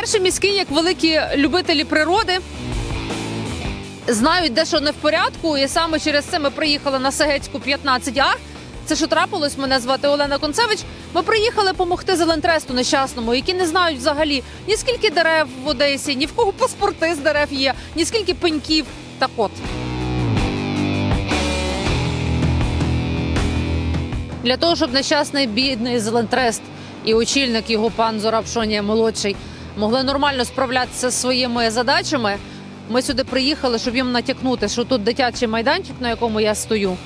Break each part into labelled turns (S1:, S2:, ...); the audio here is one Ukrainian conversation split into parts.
S1: Наші міські, як великі любителі природи, знають, де що не в порядку, і саме через це ми приїхали на Сегецьку 15А. Це що трапилось? Мене звати Олена Концевич. Ми приїхали допомогти Зелентресту нещасному, які не знають взагалі ні скільки дерев в Одесі, ні в кого паспорти з дерев є, ні скільки пеньків. Так от. Для того, щоб нещасний бідний Зелентрест і очільник його пан Зорапшонія молодший могли нормально справлятися зі своїми задачами. Ми сюди приїхали, щоб їм натякнути, що тут дитячий майданчик, на якому я стою,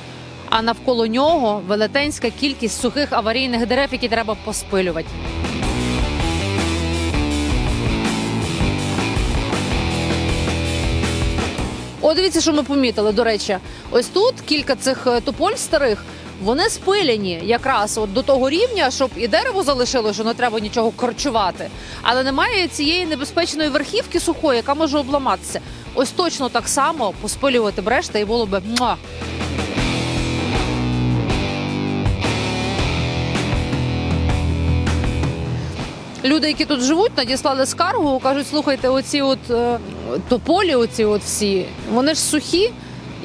S1: а навколо нього велетенська кількість сухих аварійних дерев, які треба поспилювати. О, дивіться, що ми помітили. До речі, ось тут кілька цих е, тополь старих. Вони спилені якраз от до того рівня, щоб і дерево залишило, що не треба нічого корчувати. Але немає цієї небезпечної верхівки сухої, яка може обламатися. Ось точно так само поспилювати б решта і було би муа. Люди, які тут живуть, надіслали скаргу, кажуть, слухайте, оці от е, тополі, оці от всі, вони ж сухі,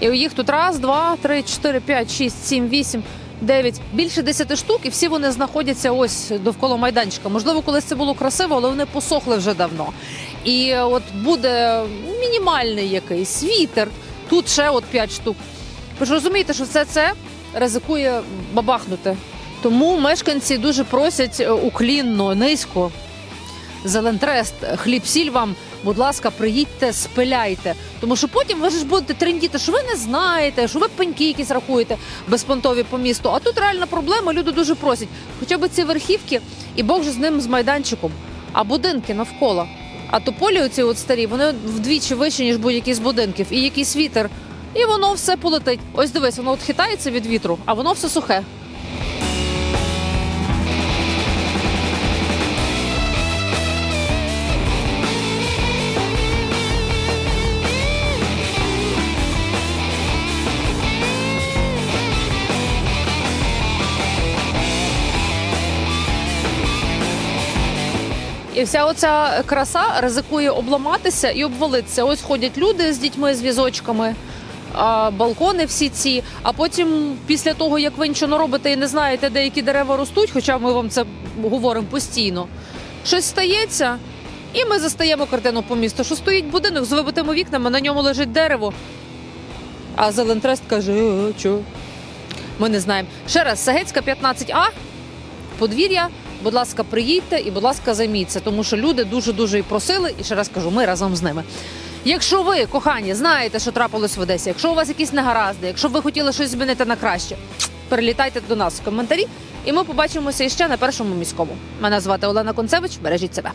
S1: і їх тут раз, два, три, чотири, п'ять, шість, сім, вісім, дев'ять, більше десяти штук, і всі вони знаходяться ось довкола майданчика. Можливо, колись це було красиво, але вони посохли вже давно. І от буде мінімальний якийсь вітер. Тут ще от п'ять штук. Ви ж розумієте, що все це ризикує бабахнути. Тому мешканці дуже просять е, уклінно, низько. Зелентрест, хліб сіль вам, будь ласка, приїдьте, спиляйте. Тому що потім ви ж будете трендіти, що ви не знаєте, що ви пеньки якісь рахуєте безпонтові по місту. А тут реальна проблема, люди дуже просять. Хоча б ці верхівки, і Бог же з ним з майданчиком, а будинки навколо. А тополі оці от старі, вони вдвічі вищі, ніж будь-які з будинків, і якийсь вітер. І воно все полетить. Ось дивись, воно от хитається від вітру, а воно все сухе. І вся оця краса ризикує обламатися і обвалитися. Ось ходять люди з дітьми з візочками, балкони всі ці. А потім, після того, як ви нічого робите і не знаєте, де які дерева ростуть, хоча ми вам це говоримо постійно, щось стається, і ми застаємо картину по місту, що стоїть будинок з вибитими вікнами, на ньому лежить дерево. А Зелентрест каже, «Е, чо? Ми не знаємо. Ще раз, Сагецька 15А, подвір'я. Будь ласка, приїдьте і, будь ласка, займіться, тому що люди дуже дуже і просили. І ще раз кажу, ми разом з ними. Якщо ви, кохані, знаєте, що трапилось в Одесі, якщо у вас якісь негаразди, якщо ви хотіли щось змінити на краще, перелітайте до нас в коментарі, і ми побачимося іще на першому міському. Мене звати Олена Концевич. Бережіть себе.